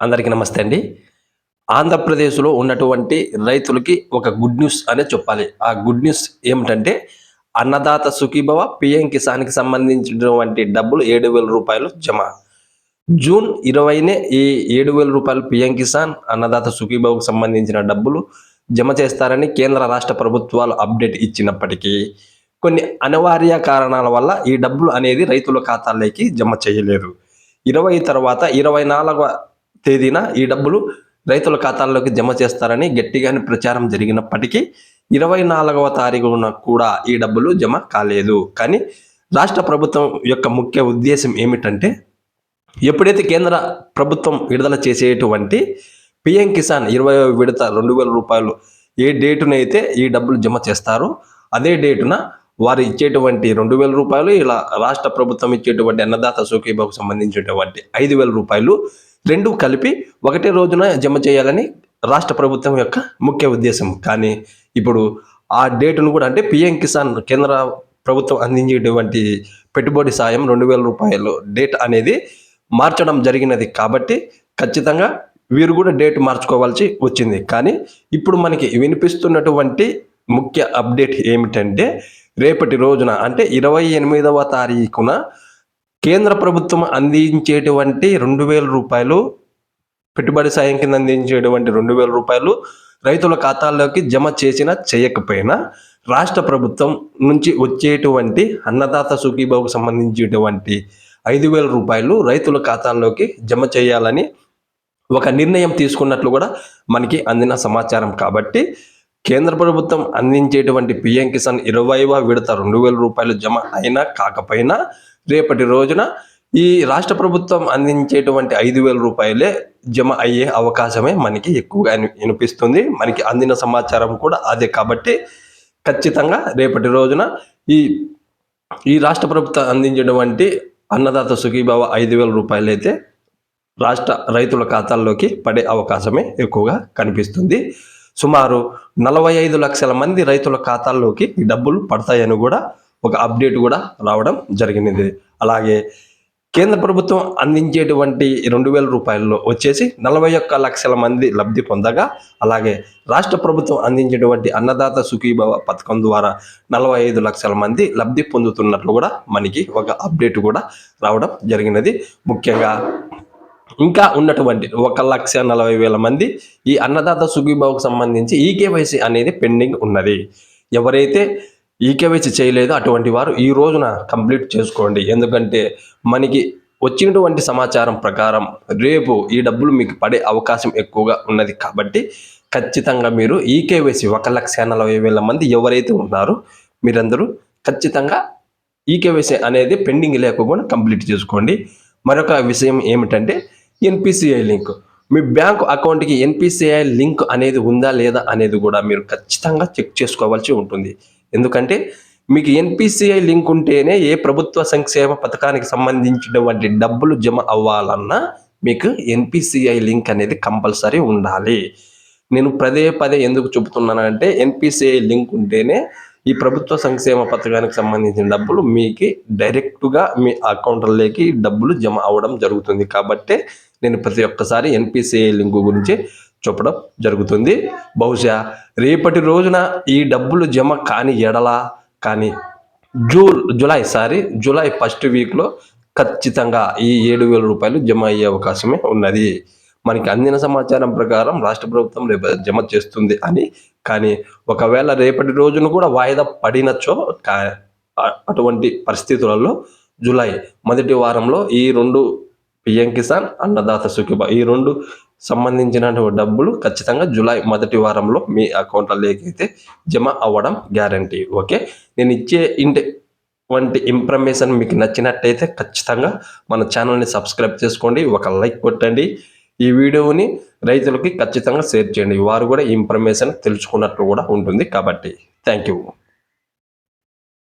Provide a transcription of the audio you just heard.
అందరికీ నమస్తే అండి. ఆంధ్రప్రదేశ్లో ఉన్నటువంటి రైతులకి ఒక గుడ్ న్యూస్ అనే చెప్పాలి. ఆ గుడ్ న్యూస్ ఏమిటంటే అన్నదాత సుఖీభవ పిఎం కిసాన్కి సంబంధించినటువంటి డబ్బులు ఏడు వేల రూపాయలు జమ. జూన్ ఇరవైనే ఈ ఏడు వేల రూపాయలు పిఎం కిసాన్ అన్నదాత సుఖీభవకు సంబంధించిన డబ్బులు జమ చేస్తారని కేంద్ర రాష్ట్ర ప్రభుత్వాలు అప్డేట్ ఇచ్చినప్పటికీ కొన్ని అనివార్య కారణాల వల్ల ఈ డబ్బులు అనేది రైతుల ఖాతాల్లోకి జమ చేయలేదు. ఇరవై తర్వాత ఇరవై నాలుగవ తేదీన ఈ డబ్బులు రైతుల ఖాతాల్లోకి జమ చేస్తారని గట్టిగానే ప్రచారం జరిగినప్పటికీ ఇరవై నాలుగవ తారీఖున కూడా ఈ డబ్బులు జమ కాలేదు. కానీ రాష్ట్ర ప్రభుత్వం యొక్క ముఖ్య ఉద్దేశం ఏమిటంటే ఎప్పుడైతే కేంద్ర ప్రభుత్వం విడుదల చేసేటువంటి పిఎం కిసాన్ ఇరవై విడత రెండు వేల రూపాయలు ఏ డేటునైతే ఈ డబ్బులు జమ చేస్తారో అదే డేటున వారు ఇచ్చేటువంటి రెండు వేల రూపాయలు ఇలా రాష్ట్ర ప్రభుత్వం ఇచ్చేటువంటి అన్నదాత సుఖీబాబుకు సంబంధించినటువంటి ఐదు వేల రూపాయలు రెండు కలిపి ఒకటే రోజున జమ చేయాలని రాష్ట్ర ప్రభుత్వం యొక్క ముఖ్య ఉద్దేశం. కానీ ఇప్పుడు ఆ డేటును కూడా అంటే పిఎం కిసాన్ కేంద్ర ప్రభుత్వం అందించేటువంటి పెట్టుబడి సాయం రెండు వేల రూపాయలు డేట్ అనేది మార్చడం జరిగినది కాబట్టి ఖచ్చితంగా వీరు కూడా డేట్ మార్చుకోవాల్సి వచ్చింది. కానీ ఇప్పుడు మనకి వినిపిస్తున్నటువంటి ముఖ్య అప్డేట్ ఏమిటంటే రేపటి రోజున అంటే ఇరవై ఎనిమిదవ తారీఖున కేంద్ర ప్రభుత్వం అందించేటువంటి రెండు వేల రూపాయలు పెట్టుబడి సాయం కింద అందించేటువంటి రెండు వేల రూపాయలు రైతుల ఖాతాల్లోకి జమ చేసినా చేయకపోయినా రాష్ట్ర ప్రభుత్వం నుంచి వచ్చేటువంటి అన్నదాత సుఖీబాబుకు సంబంధించేటువంటి ఐదు వేల రూపాయలు రైతుల ఖాతాల్లోకి జమ చేయాలని ఒక నిర్ణయం తీసుకున్నట్లు కూడా మనకి అందిన సమాచారం. కాబట్టి కేంద్ర ప్రభుత్వం అందించేటువంటి పిఎం కిసాన్ ఇరవైవ విడత రెండు వేల రూపాయలు జమ అయినా కాకపోయినా రేపటి రోజున ఈ రాష్ట్ర ప్రభుత్వం అందించేటువంటి ఐదు వేల రూపాయలే జమ అయ్యే అవకాశమే మనకి ఎక్కువగా వినిపిస్తుంది. మనకి అందిన సమాచారం కూడా అదే కాబట్టి ఖచ్చితంగా రేపటి రోజున ఈ ఈ రాష్ట్ర ప్రభుత్వం అందించినటువంటి అన్నదాత సుఖీభావ ఐదు వేల రూపాయలు అయితే రాష్ట్ర రైతుల ఖాతాల్లోకి పడే అవకాశమే ఎక్కువగా కనిపిస్తుంది. సుమారు నలభై ఐదు లక్షల మంది రైతుల ఖాతాల్లోకి ఈ డబ్బులు పడతాయని కూడా ఒక అప్డేట్ కూడా రావడం జరిగినది. అలాగే కేంద్ర ప్రభుత్వం అందించేటువంటి రెండు వేల రూపాయల్లో వచ్చేసి నలభై ఒక్క లక్షల మంది లబ్ధి పొందగా అలాగే రాష్ట్ర ప్రభుత్వం అందించేటువంటి అన్నదాత సుఖీభవ పథకం ద్వారా నలభై ఐదు లక్షల మంది లబ్ధి పొందుతున్నట్లు కూడా మనకి ఒక అప్డేట్ కూడా రావడం జరిగినది. ముఖ్యంగా ఇంకా ఉన్నటువంటి ఒక లక్ష నలభై వేల మంది ఈ అన్నదాత సుఖీభావుకు సంబంధించి ఈకేవైసీ అనేది పెండింగ్ ఉన్నది. ఎవరైతే ఈకేవైసీ చేయలేదు. అటువంటి వారు ఈ రోజున కంప్లీట్ చేసుకోండి. ఎందుకంటే మనకి వచ్చినటువంటి సమాచారం ప్రకారం రేపు ఈ డబ్బులు మీకు పడే అవకాశం ఎక్కువగా ఉన్నది కాబట్టి ఖచ్చితంగా మీరు ఈకేవైసీ ఒక లక్ష నలభై వేల మంది ఎవరైతే ఉన్నారో మీరందరూ ఖచ్చితంగా ఈకేవైసీ అనేది పెండింగ్ లేకుండా కంప్లీట్ చేసుకోండి. మరొక విషయం ఏమిటంటే ఎన్పిసిఐ లింక్. మీ బ్యాంకు అకౌంట్కి ఎన్పిసిఐ లింక్ అనేది ఉందా లేదా అనేది కూడా మీరు ఖచ్చితంగా చెక్ చేసుకోవాల్సి ఉంటుంది. ఎందుకంటే మీకు ఎన్పిసిఐ లింక్ ఉంటేనే ఏ ప్రభుత్వ సంక్షేమ పథకానికి సంబంధించినటువంటి డబ్బులు జమ అవ్వాలన్నా మీకు ఎన్పిసిఐ లింక్ అనేది కంపల్సరీ ఉండాలి. నేను పదే పదే ఎందుకు చెబుతున్నానంటే ఎన్పిసిఐ లింక్ ఉంటేనే ఈ ప్రభుత్వ సంక్షేమ పథకానికి సంబంధించిన డబ్బులు మీకు డైరెక్ట్గా మీ అకౌంట్లోకి డబ్బులు జమ అవ్వడం జరుగుతుంది. కాబట్టి నేను ప్రతి ఒక్కసారి ఎన్పిసిఐ లింక్ గురించి చూపడం జరుగుతుంది. బహుశా రేపటి రోజున ఈ డబ్బులు జమ కాని ఎడల కానీ జూల్ జూలై సారీ జూలై ఫస్ట్ వీక్లో ఖచ్చితంగా ఈ ఏడు వేల రూపాయలు జమ అయ్యే అవకాశమే ఉన్నది. మనకి అందిన సమాచారం ప్రకారం రాష్ట్ర ప్రభుత్వం రేపు జమ చేస్తుంది అని. కానీ ఒకవేళ రేపటి రోజున కూడా వాయిదా పడినచో అటువంటి పరిస్థితులలో జూలై మొదటి వారంలో ఈ రెండు పిఎం కిసాన్ అన్నదాత సుఖిబా ఈ రెండు సంబంధించిన డబ్బులు ఖచ్చితంగా జూలై మొదటి వారంలో మీ అకౌంట్లలోకి అయితే జమ అవ్వడం గ్యారంటీ ఓకే? నేను ఇచ్చే ఇంటి వంటి ఇన్ఫర్మేషన్ మీకు నచ్చినట్టయితే ఖచ్చితంగా మన ఛానల్ని సబ్స్క్రైబ్ చేసుకోండి ఒక లైక్ కొట్టండి. ఈ వీడియోని రైతులకి ఖచ్చితంగా షేర్ చేయండి. వారు కూడా ఇన్ఫర్మేషన్ తెలుసుకున్నట్లు కూడా ఉంటుంది కాబట్టి థ్యాంక్ యూ.